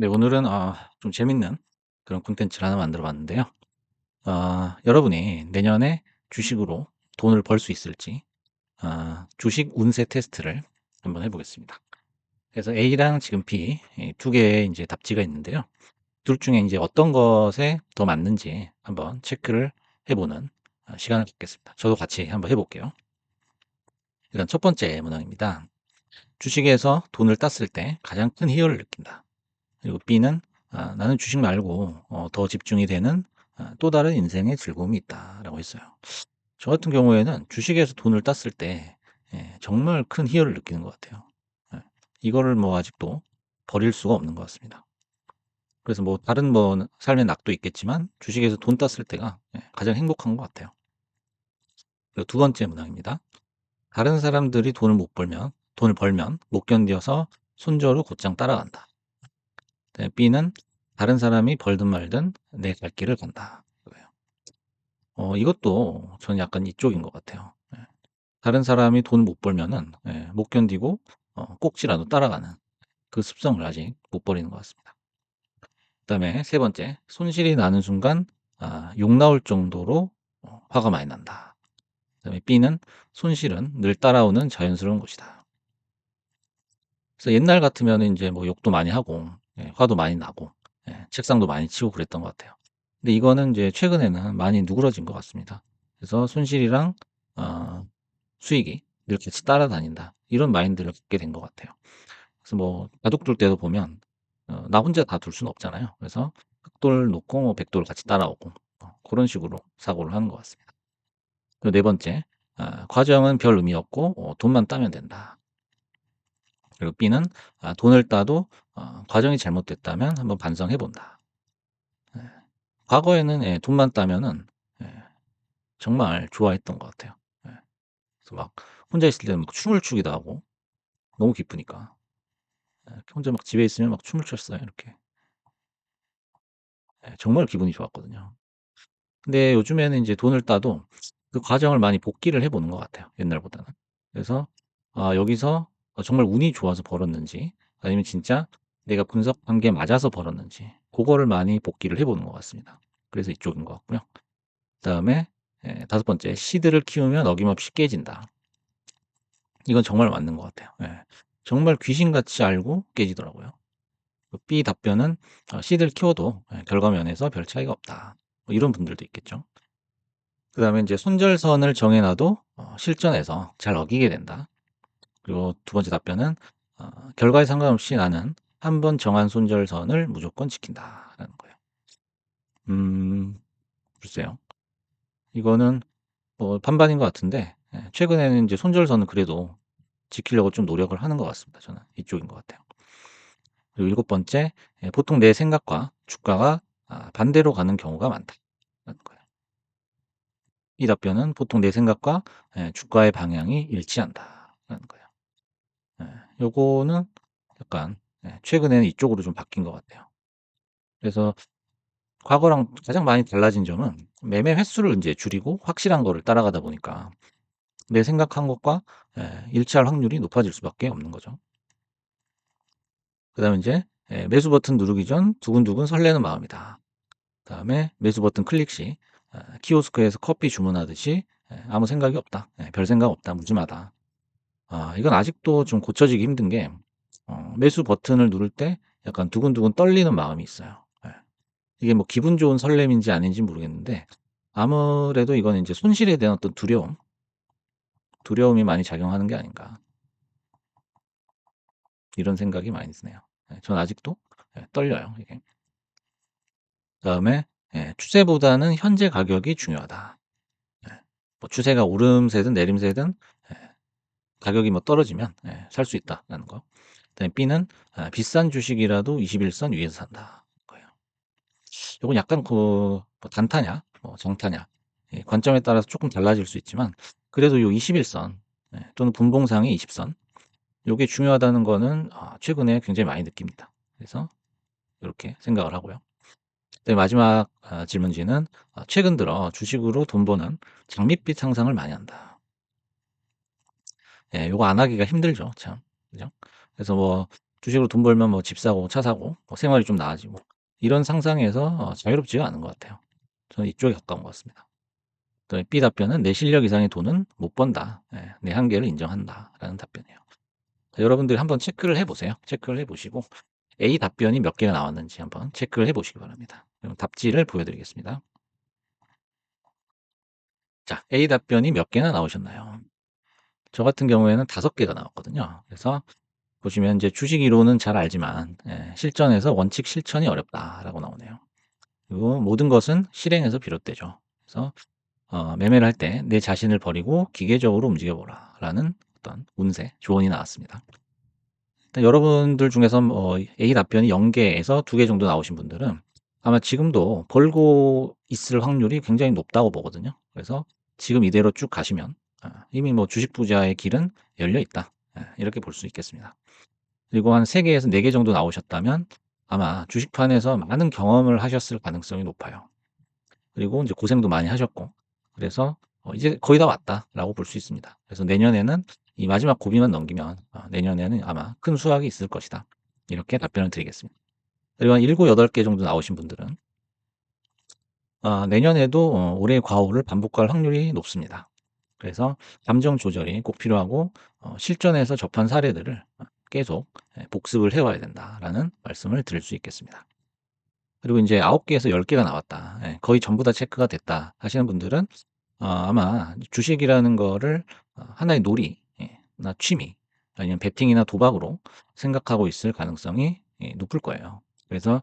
네 오늘은 아 좀 재밌는 그런 콘텐츠를 하나 만들어 봤는데요. 아 여러분이 내년에 주식으로 돈을 벌 수 있을지 아 주식 운세 테스트를 한번 해 보겠습니다. 그래서 A랑 지금 B 이두 개의 인제 답지가 있는데요. 둘 중에 인제 어떤 것에 더 맞는지 한번 체크를 해 보는 아 시간을 갖겠습니다. 저도 같이 한번 해 볼게요. 일단 첫 번째 문항입니다. 주식에서 돈을 땄을 때 가장 큰 희열을 느낀다. 그리고 B는 아, 나는 주식 말고 어, 더 집중이 되는 아, 또 다른 인생의 즐거움이 있다라고 했어요. 저 같은 경우에는 주식에서 돈을 땄을 때 예, 정말 큰 희열을 느끼는 것 같아요. 예, 이거를 뭐 아직도 버릴 수가 없는 것 같습니다. 그래서 뭐 다른 뭐 삶의 낙도 있겠지만 주식에서 돈 땄을 때가 예, 가장 행복한 것 같아요. 그리고 두 번째 문항입니다. 다른 사람들이 돈을 못 벌면 돈을 벌면 못 견뎌서 손절로 곧장 따라간다. 네, B는 다른 사람이 벌든 말든 내 갈 길을 간다. 어, 이것도 저는 약간 이쪽인 것 같아요. 예. 다른 사람이 돈 못 벌면은 예, 못 견디고 어, 꼭지라도 따라가는 그 습성을 아직 못 버리는 것 같습니다. 그다음에 세 번째, 손실이 나는 순간 아, 욕 나올 정도로 어, 화가 많이 난다. 그다음에 B는 손실은 늘 따라오는 자연스러운 것이다. 그래서 옛날 같으면 이제 뭐 욕도 많이 하고 예, 화도 많이 나고 예, 책상도 많이 치고 그랬던 것 같아요. 근데 이거는 이제 최근에는 많이 누그러진 것 같습니다. 그래서 손실이랑 어, 수익이 늘 같이 따라다닌다. 이런 마인드를 갖게 된 것 같아요. 그래서 뭐 바둑 둘 때도 보면 어, 나 혼자 다 둘 수는 없잖아요. 그래서 흑돌 놓고 뭐 백돌 같이 따라오고 어, 그런 식으로 사고를 하는 것 같습니다. 그리고 네 번째, 아, 과정은 별 의미 없고 어, 돈만 따면 된다. 그리고 B는 아, 돈을 따도 어, 과정이 잘못됐다면 한번 반성해 본다. 예. 과거에는 예, 돈만 따면은 예, 정말 좋아했던 것 같아요. 예. 그래서 막 혼자 있을 때는 막 춤을 추기도 하고 너무 기쁘니까 예, 혼자 막 집에 있으면 막 춤을 췄어요. 이렇게 예, 정말 기분이 좋았거든요. 근데 요즘에는 이제 돈을 따도 그 과정을 많이 복기를 해보는 것 같아요. 옛날보다는. 그래서 아, 여기서 어, 정말 운이 좋아서 벌었는지 아니면 진짜 내가 분석한 게 맞아서 벌었는지 그거를 많이 복기를 해보는 것 같습니다. 그래서 이쪽인 것 같고요. 그다음에 예, 다섯 번째 시드를 키우면 어김없이 깨진다. 이건 정말 맞는 것 같아요. 예, 정말 귀신같이 알고 깨지더라고요. 그 B 답변은 어, 시드를 키워도 예, 결과면에서 별 차이가 없다. 뭐 이런 분들도 있겠죠. 그 다음에 이제 손절선을 정해놔도 어, 실전에서 잘 어기게 된다. 그리고 두 번째 답변은 어, 결과에 상관없이 나는 한 번 정한 손절선을 무조건 지킨다라는 거예요. 음, 글쎄요. 이거는 뭐 반반인 것 같은데 예, 최근에는 이제 손절선은 그래도 지키려고 좀 노력을 하는 것 같습니다. 저는 이쪽인 것 같아요. 그리고 일곱 번째, 예, 보통 내 생각과 주가가 아, 반대로 가는 경우가 많다라는 거예요. 이 답변은 보통 내 생각과 예, 주가의 방향이 일치한다라는 거예요. 예, 요거는 약간 예, 최근에는 이쪽으로 좀 바뀐 것 같아요. 그래서 과거랑 가장 많이 달라진 점은 매매 횟수를 이제 줄이고 확실한 거를 따라가다 보니까 내 생각한 것과 예, 일치할 확률이 높아질 수밖에 없는 거죠. 그 다음에 이제 예, 매수 버튼 누르기 전 두근두근 설레는 마음이다. 그 다음에 매수 버튼 클릭 시 아, 키오스크에서 커피 주문하듯이 예, 아무 생각이 없다. 예, 별 생각 없다. 무심하다. 아, 이건 아직도 좀 고쳐지기 힘든 게 어, 매수 버튼을 누를 때 약간 두근두근 떨리는 마음이 있어요. 예. 이게 뭐 기분 좋은 설렘인지 아닌지 모르겠는데 아무래도 이건 이제 손실에 대한 어떤 두려움, 두려움이 많이 작용하는 게 아닌가 이런 생각이 많이 드네요. 예, 전 아직도 예, 떨려요 이게. 그다음에 예, 추세보다는 현재 가격이 중요하다. 예, 뭐 추세가 오름세든 내림세든 예, 가격이 뭐 떨어지면 예, 살 수 있다라는 거. 그다음에 B는 아, 비싼 주식이라도 21선 위에서 산다. 거예요. 이건 약간 그 뭐 단타냐, 뭐 정타냐 예, 관점에 따라서 조금 달라질 수 있지만 그래도 요 21선 예, 또는 분봉상의 20선 요게 중요하다는 거는 아, 최근에 굉장히 많이 느낍니다. 그래서 이렇게 생각을 하고요. 네, 마지막 아, 질문지는 아, 최근 들어 주식으로 돈 버는 장밋빛 상상을 많이 한다. 예, 요거 안 하기가 힘들죠, 참. 그죠? 그래서 뭐 주식으로 돈 벌면 뭐 집 사고 차 사고 뭐 생활이 좀 나아지고 이런 상상에서 어 자유롭지가 않은 것 같아요. 저는 이쪽에 가까운 것 같습니다. 그다음에 B 답변은 "내 실력 이상의 돈은 못 번다. 예. 내 한계를 인정한다."라는 답변이에요. 자 여러분들이 한번 체크를 해 보세요. 체크를 해 보시고 A 답변이 몇 개가 나왔는지 한번 체크를 해 보시기 바랍니다. 그럼 답지를 보여 드리겠습니다. 자 A 답변이 몇 개나 나오셨나요? 저 같은 경우에는 5 개가 나왔거든요. 그래서 보시면 이제 "주식 이론은 잘 알지만 예 실전에서 원칙 실천이 어렵다."라고 나오네요. 그리고 "모든 것은 실행에서 비롯되죠." 그래서 어 "매매를 할 때 내 자신을 버리고 기계적으로 움직여 보라."라는 어떤 운세, 조언이 나왔습니다. 여러분들 중에서 뭐 A 답변이 0 개에서 2개 정도 나오신 분들은 아마 지금도 벌고 있을 확률이 굉장히 높다고 보거든요. 그래서 지금 이대로 쭉 가시면 아 이미 뭐 '주식 부자의 길은 열려 있다.' 예 이렇게 볼 수 있겠습니다. 그리고 한 3 개에서 4개 정도 나오셨다면 아마 주식판에서 많은 경험을 하셨을 가능성이 높아요. 그리고 인제 고생도 많이 하셨고 그래서 어 '이제 거의 다 왔다.'라고 볼 수 있습니다. 그래서 내년에는 이 마지막 고비만 넘기면 어 '내년에는 아마 큰 수확이 있을 것이다.' 이렇게 답변을 드리겠습니다. 그리고 한 7-8개 정도 나오신 분들은 아 내년에도 어 올해의 과오를 반복할 확률이 높습니다. 그래서 감정 조절이 꼭 필요하고 어 실전에서 접한 사례들을 어 계속 예 '복습을 해 와야 된다.'라는 말씀을 드릴 수 있겠습니다. 그리고 인제 9 개에서 10 개가 나왔다. 예 '거의 전부 다 체크가 됐다.' 하시는 분들은 어 아마 주식이라는 거를 어 하나의 놀이 예나 취미 아니면 베팅이나 도박으로 생각하고 있을 가능성이 예 높을 거예요. 그래서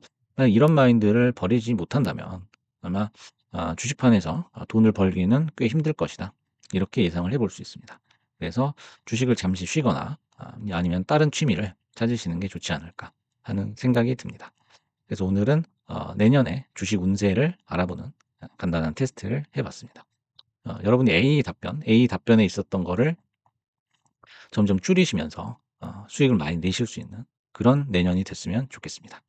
이런 마인드를 버리지 못한다면 아마 아 '주식판에서 어 돈을 벌기는 꽤 힘들 것이다.' 이렇게 예상을 해볼 수 있습니다. 그래서 '주식을 잠시 쉬거나 아 아니면 다른 취미를 찾으시는 게 좋지 않을까.' 하는 생각이 듭니다. 그래서 오늘은 어 내년의 주식 운세를 알아보는 아 간단한 테스트를 해 봤습니다. 어 여러분이 A 답변, A 답변에 있었던 거를 점점 줄이시면서 어 수익을 많이 내실 수 있는 그런 내년이 됐으면 좋겠습니다.